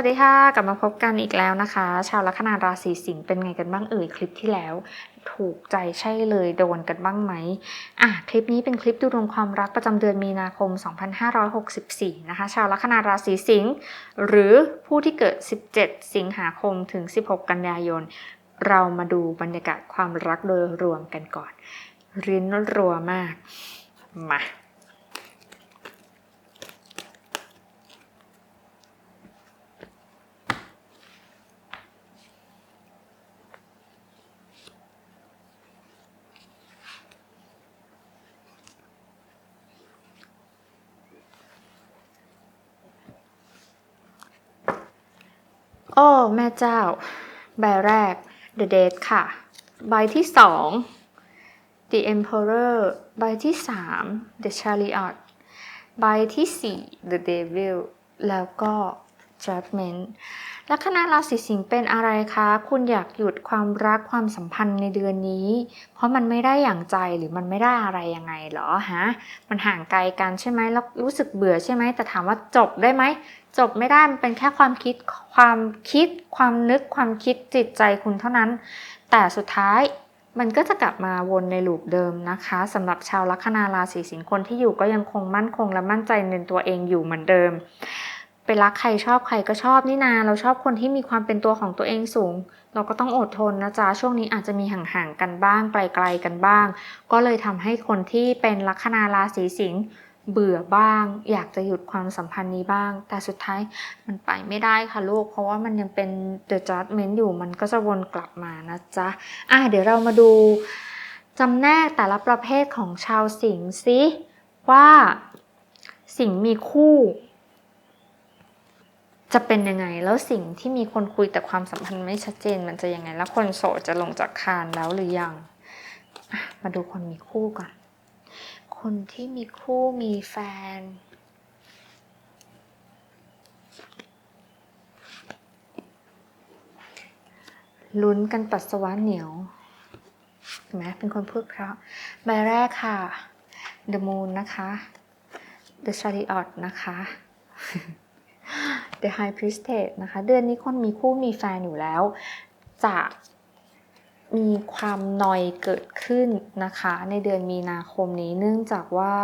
สวัสดีค่ะ กลับมาพบกันอีกแล้วนะคะ ชาวลัคนาราศีสิงห์เป็นไงกันบ้างเอ่ยคลิปที่แล้ว ถูกใจใช่เลยโดนกันบ้างไหมอะคลิปนี้เป็นคลิปดูดวงความรักประจำเดือนมีนาคม 2564 นะคะ ชาวลัคนาราศีสิงห์หรือผู้ที่เกิด 17 สิงหาคมถึง 16 กันยายน เรามาดูบรรยากาศความรักโดยรวมกันก่อนริ้นรัวมากมา โอ้แม่เจ้า ใบแรก The Date ค่ะ ใบที่สอง The Emperor ใบที่สาม The Chariot ใบที่สี่ The Devil แล้วก็ Judgment ลัคนาราศีสิงห์เป็นอะไรคะ คุณอยากหยุดความรักความสัมพันธ์ในเดือนนี้ เพราะมันไม่ได้อย่างใจหรือมันไม่ได้อะไรยังไงหรอฮะ มันห่างไกลกันใช่ไหมแล้วรู้สึกเบื่อใช่ไหม แต่ถามว่าจบได้ไหม จบไม่ได้ มันเป็นแค่ความคิด ความคิด ความนึก ความคิดจิตใจคุณเท่านั้น แต่สุดท้ายมันก็จะกลับมาวนในลูปเดิมนะคะสำหรับชาวลัคนาราศีสิงห์คนที่อยู่ก็ยังคงมั่นคงและมั่นใจในตัวเองอยู่เหมือนเดิม ไปรักใครชอบใครก็ชอบนี่นา เราชอบคนที่มีความเป็นตัวของตัวเองสูง เราก็ต้องอดทนนะจ๊ะ ช่วงนี้อาจจะมีห่างๆกันบ้างไกลๆกันบ้าง ก็เลยทำให้คนที่เป็นลัคนาราศีสิงห์เบื่อบ้าง อยากจะหยุดความสัมพันธ์นี้บ้าง แต่สุดท้ายมันไปไม่ได้ค่ะลูก เพราะว่ามันยังเป็น the judgment อยู่มันก็จะวนกลับมานะจ๊ะอะเดี๋ยวเรามาดูจำแนกแต่ละประเภทของชาวสิงห์ซิว่าสิงห์มีคู่ จะเป็นยังไง แล้วสิ่งที่มีคนคุยแต่ความสัมพันธ์ไม่ชัดเจนมันจะยังไง แล้วคนโสดจะลงจากคานแล้วหรือยัง มาดูคนมีคู่ก่อน คนที่มีคู่มีแฟน ลุ้นกันปัสสาวะเหนียวเห็นไหมเป็นคนพูดเพราะใบแรกค่ะ The Moon นะคะ The Chariot นะคะ The High Priestess นะคะ เดือนนี้คนมีคู่มีแฟนอยู่แล้ว จะมีความนอยเกิดขึ้นนะคะ ในเดือนมีนาคมนี้เนื่องจากว่า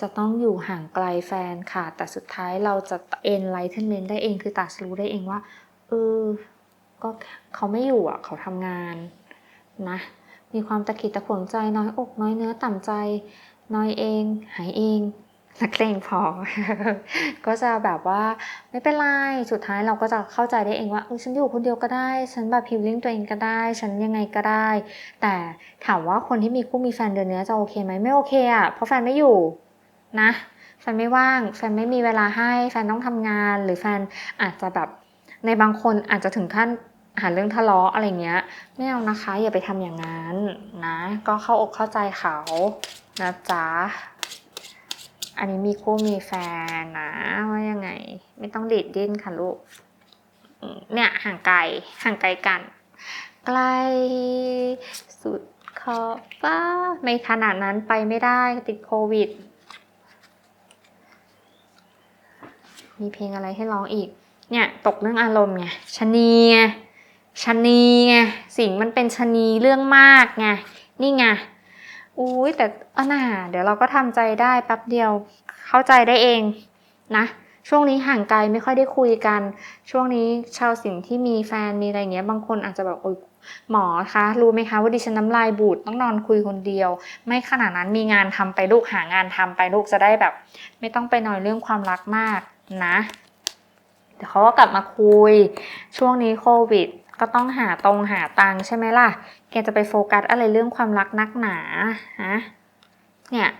จะต้องอยู่ห่างไกลแฟนค่ะ แต่สุดท้ายเราจะเอ็นไลท์เทนเมนได้เองคือตัดสรู้ได้เองว่าเออก็เขาไม่อยู่อะเขาทำงานนะ มีความตะขิดตะขวงใจน้อยอกน้อยเนื้อต่ำใจ น้อยเอง หายเอง นักเลงพอ ก็จะแบบว่าไม่เป็นไร สุดท้ายเราก็จะเข้าใจได้เองว่าเออฉันอยู่คนเดียวก็ได้ ฉันแบบพิวลิ่งตัวเองก็ได้ ฉันยังไงก็ได้ แต่ถามว่าคนที่มีคู่มีแฟนเดือนนี้จะโอเคไหมไม่โอเคอะ เพราะแฟนไม่อยู่นะ แฟนไม่ว่าง แฟนไม่มีเวลาให้ แฟนต้องทำงาน หรือแฟนอาจจะแบบในบางคนอาจจะถึงขั้นหาเรื่องทะเลาะอะไรเงี้ย ไม่เอานะคะ อย่าไปทำอย่างนั้นนะ ก็เข้าอกเข้าใจเขานะจ๊ะ อันนี้มีคู่มีแฟนนะว่ายังไง ไม่ต้องดีดดิ้นค่ะลูก เนี่ยห่างไกลห่างไกลกัน ใกล้สุดขอบฟ้าไม่ขนาดนั้นไปไม่ได้ติดโควิด มีเพลงอะไรให้ร้องอีก เนี่ยตกเรื่องอารมณ์ไงชนีไงชนีไงสิ่งมันเป็นชนีเรื่องมากไงนี่ไง อุ้ยแต่อาน่าเดี๋ยวเราก็ทำใจได้แป๊บเดียว เข้าใจได้เองนะ ช่วงนี้ห่างไกลไม่ค่อยได้คุยกัน ช่วงนี้ชาวสิงที่มีแฟนมีอะไรเงี้ย บางคนอาจจะแบบโอ๊ยหมอคะรู้ไหมคะว่าดิฉันน้ำลายบูดต้องนอนคุยคนเดียว ไม่ขนาดนั้นมีงานทำไปลูกหางานทำไปลูกจะได้แบบ ไม่ต้องไปนอยเรื่องความรักมากนะเดี๋ยวเขาก็กลับมาคุย ช่วงนี้โควิด ก็ต้องหาตรงหาตังใช่ไหมล่ะ แกจะไปโฟกัสอะไรเรื่องความรักนักหนาฮะเนี่ย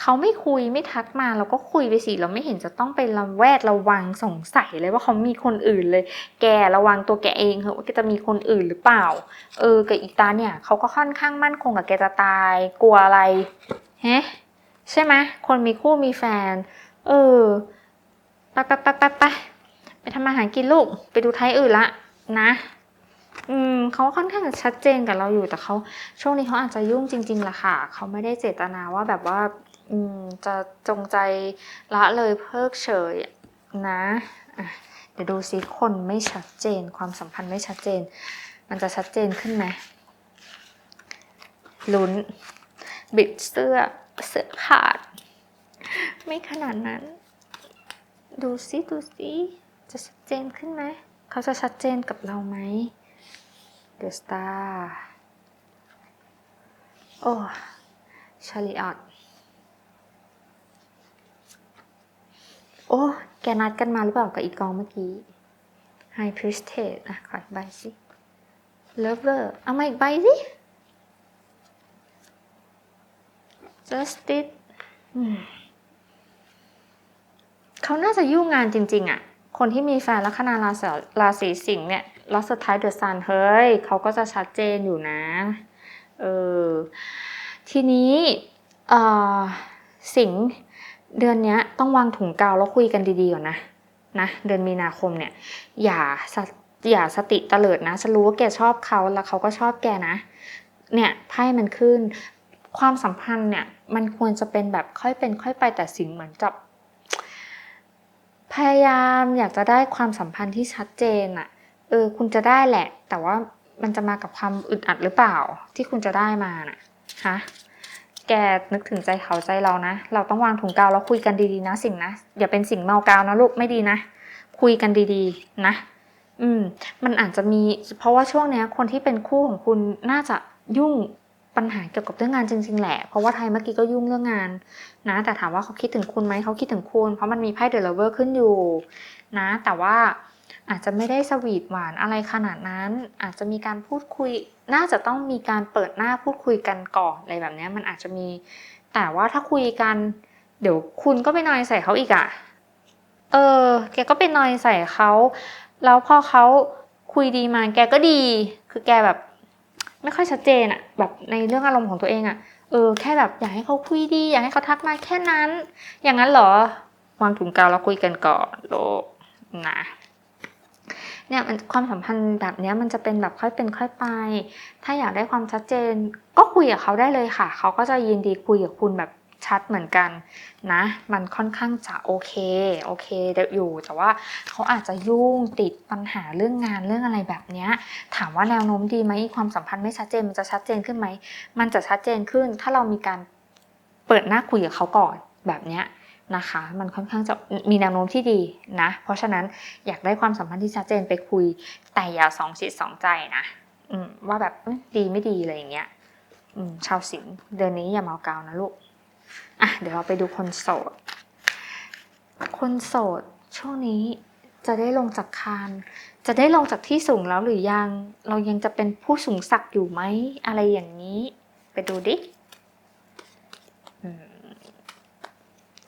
เขาไม่คุยไม่ทักมาเราก็คุยไปสิเราไม่เห็นจะต้องไประแวดระวังสงสัยเลยว่าเขามีคนอื่นเลย แกระวังตัวแกเองเหอะว่าแกจะมีคนอื่นหรือเปล่า เออกับอีตาเนี่ยเขาก็ค่อนข้างมั่นคงกับแกจะตาย กลัวอะไรฮะใช่ไหมคนมีคู่มีแฟน เออไปไปไปไปไป ไปทำมาหากินลูก ไปดูไทยอื่นละนะ อืมเขาค่อนข้างชัดเจนกับเราอยู่แต่เขาช่วงนี้เขาอาจจะยุ่งจริงๆล่ะค่ะ เขาไม่ได้เจตนาว่าแบบว่า อืมจะจงใจละเลยเพิกเฉยนะะเดี๋ยวดูซิคนไม่ชัดเจน ความสัมพันธ์ไม่ชัดเจน มันจะชัดเจนขึ้นไหมลุ้น บิดเสื้อเสื้อขาด ไม่ขนาดนั้น ดูซิ ดูซิ จะชัดเจนขึ้นไหม เขาจะชัดเจนกับเราไหมเดอะสตาร์โอ้ชาลีออตโอ้ แกนัดกันมาหรือเปล่ากับอีกกองเมื่อกี้ High Priestess อะ ขออีกใบสิ Lover เอามาอีกใบสิ Justice เขาน่าจะยุ่งงานจริง ๆ อะ คนที่มีแฟนลัคนาราศีราศีสิงห์เนี่ยล้วสุดท้ายเดอะซันเฮ้ยเขาก็จะชัดเจนอยู่นะเออทีนี้เอ่อสิงห์เดือนนี้ต้องวางถุงกาวแล้วคุยกันดีๆก่อนนะนะเดือนมีนาคมเนี่ยอย่าสะอย่าสติเตลิดนะฉันรู้ว่าแกชอบเขาแล้วเขาก็ชอบแกนะ เนี่ยไพ่มันขึ้น ความสัมพันธ์เนี่ยมันควรจะเป็นแบบค่อยเป็นค่อยไปแต่สิงห์เหมือนกับ พยายามอยากจะได้ความสัมพันธ์ที่ชัดเจนอะเออ คุณจะได้แหละ แต่ว่ามันจะมากับความอึดอัดหรือเปล่า ที่คุณจะได้มาน่ะฮะแกนึกถึงใจเขาใจเรานะ เราต้องวางถุงกาวแล้วคุยกันดีๆนะสิ่งนะอย่าเป็นสิ่งเมากาวนะลูกไม่ดีนะ คุยกันดีๆนะ อืม มันอาจจะมี เพราะว่าช่วงเนี้ย คนที่เป็นคู่ของคุณน่าจะยุ่ง ปัญหาเกี่ยวกับเรื่องงานจริง ๆ แหละ เพราะว่าไทยเมื่อกี้ก็ยุ่งเรื่องงานนะ แต่ถามว่าเขาคิดถึงคุณไหมเขาคิดถึงคุณ เพราะมันมีไพ่เดอะเลเวอร์ขึ้นอยู่นะ แต่ว่าอาจจะไม่ได้สวีทหวานอะไรขนาดนั้น อาจจะมีการพูดคุย น่าจะต้องมีการเปิดหน้าพูดคุยกันก่อนอะไรแบบนี้มันอาจจะมี แต่ว่าถ้าคุยกัน เดี๋ยวคุณก็ไปนอยใส่เขาอีกอะเออ แกก็ไปนอยใส่เขา แล้วพอเขาคุยดีมาแกก็ดี คือแกแบบ ไม่ค่อยชัดเจนอะแบบในเรื่องอารมณ์ของตัวเองอะเออแค่แบบอยากให้เขาคุยดีอยากให้เขาทักมาแค่นั้น อย่างนั้นเหรอวางถุงกาวแล้วคุยกันก่อนโลนะเนี่ยมันความสัมพันธ์แบบเนี้ยมันจะเป็นแบบค่อยเป็นค่อยไป ถ้าอยากได้ความชัดเจน ก็คุยกับเขาได้เลยค่ะ เขาก็จะยินดีคุยกับคุณแบบ ชัดเหมือนกันนะ มันค่อนข้างจะโอเคโอเคอยู่แต่ว่าเขาอาจจะยุ่งติดปัญหาเรื่องงานเรื่องอะไรแบบนี้ถามว่าแนวโน้มดีไหมความสัมพันธ์ไม่ชัดเจนมันจะชัดเจนขึ้นไหมมันจะชัดเจนขึ้น ถ้าเรามีการเปิดหน้าคุยกับเขาก่อนแบบนี้นะคะ มันค่อนข้างจะมีแนวโน้มที่ดีนะ เพราะฉะนั้นอยากได้ความสัมพันธ์ที่ชัดเจนไปคุย แต่อย่าสองจิตสองใจนะว่าแบบดีไม่ดีอะไรอย่างเงี้ยชาวสิงเดือนนี้อย่าเมากาวนะลูก อะเดี๋ยวเราไปดูคนโสด คนโสดช่วงนี้จะได้ลงจากคาน จะได้ลงจากที่สูงแล้วหรือยัง เรายังจะเป็นผู้สูงศักดิ์อยู่ไหม อะไรอย่างนี้ ไปดูดิ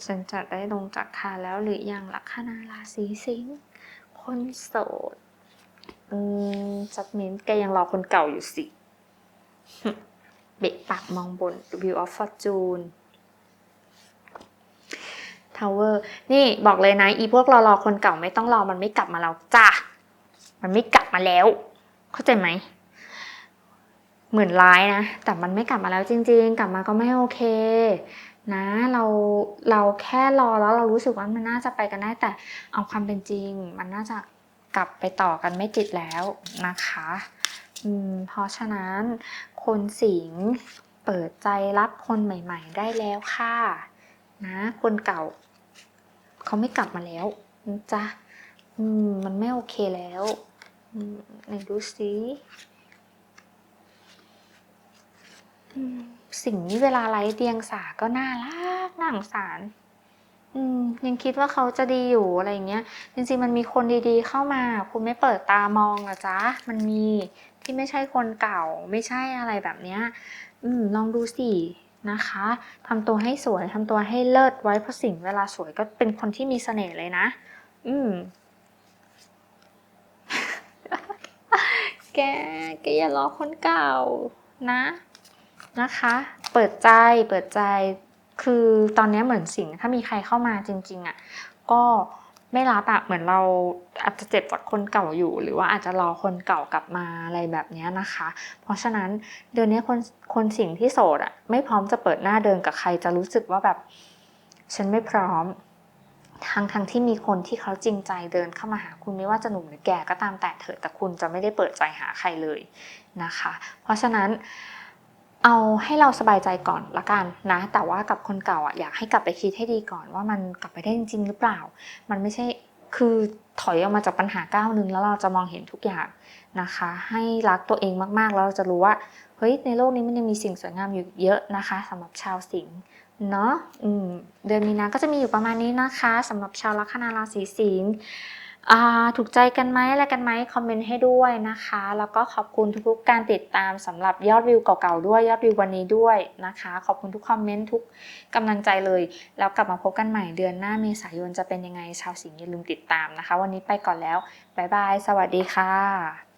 ฉันจะได้ลงจากคานแล้วหรือยังลัคนาราศีสิงห์คนโสด อืมจัดมินแกยังรอคนเก่าอยู่สิ เบะปากมองบน View of Fortune ทาวเวอร์นี่บอกเลยนะ อีพวกรอรอคนเก่าไม่ต้องรอมันไม่กลับมาแล้วจ้ามันไม่กลับมาแล้ว เข้าใจไหมเหมือนร้ายนะ แต่มันไม่กลับมาแล้วจริง ๆ กลับมาก็ไม่โอเคนะเราเราแค่รอแล้วเรารู้สึกว่ามันน่าจะไปกันได้แต่เอาความเป็นจริง มันน่าจะกลับไปต่อกันไม่ติดแล้วนะคะอืมเพราะฉะนั้นคนสิงเปิดใจรับคนใหม่ ๆ ได้แล้วค่ะ นะ คนเก่า เขาไม่กลับมาแล้วนะจ๊ะอืมมันไม่โอเคแล้วอืมไหนดูสิสิ่งนี้เวลาไร้เดียงสาก็น่ารักน่าสงสารยังคิดว่าเขาจะดีอยู่อะไรอย่างเงี้ย จริงๆมันมีคนดีๆเข้ามา คุณไม่เปิดตามองเหรอจ๊ะ มันมีที่ไม่ใช่คนเก่า ไม่ใช่อะไรแบบเนี้ย อืมลองดูสิ นะคะทำตัวให้สวยทำตัวให้เลิศไว้เพราะสิ่งเวลาสวยก็เป็นคนที่มีเสน่ห์เลยนะ อืม แก แกอย่ารอคนเก่านะ นะคะ เปิดใจ เปิดใจ คือตอนนี้เหมือนสิ่ง ถ้ามีใครเข้ามาจริง ๆอะ่ะ ก็ ไม่รับอะเหมือนเราอาจจะเจ็บจากคนเก่าอยู่ หรือว่าอาจจะรอคนเก่ากลับมาอะไรแบบนี้นะคะ เพราะฉะนั้นเดือนนี้คนคนสิ่งที่โสดอะไม่พร้อมจะเปิดหน้าเดินกับใครจะรู้สึกว่าแบบ ฉันไม่พร้อมทั้งทั้งที่มีคนที่เขาจริงใจเดินเข้ามาหาคุณไม่ว่าจะหนุ่มหรือแก่ก็ตามแต่เถอะแต่คุณจะไม่ได้เปิดใจหาใครเลยนะคะ เพราะฉะนั้น เอาให้เราสบายใจก่อนละกันนะ แต่ว่ากับคนเก่าอะอยากให้กลับไปคิดให้ดีก่อนว่ามันกลับไปได้จริง ๆ หรือเปล่า มันไม่ใช่คือถอยออกมาจากปัญหาก้าวหนึ่งแล้วเราจะมองเห็นทุกอย่างนะคะ ให้รักตัวเองมากๆแล้วเราจะรู้ว่าเฮ้ยในโลกนี้มันยังมีสิ่งสวยงามอยู่เยอะนะคะสำหรับชาวสิงห์เนาะเดือนมีนาก็จะมีอยู่ประมาณนี้นะคะสำหรับชาวลัคนาราศีสิงห์ ถูกใจกันไหมอะไรกันไหมคอมเมนต์ให้ด้วยนะคะ แล้วก็ขอบคุณทุกๆการติดตามสำหรับยอดวิวเก่าๆด้วยยอดวิววันนี้ด้วยนะคะ ขอบคุณทุกคอมเมนต์ทุกกำลังใจเลย แล้วกลับมาพบกันใหม่เดือนหน้าเมษายนจะเป็นยังไงชาวสิงห์อย่าลืมติดตามนะคะ วันนี้ไปก่อนแล้วบ๊ายบาย สวัสดีค่ะ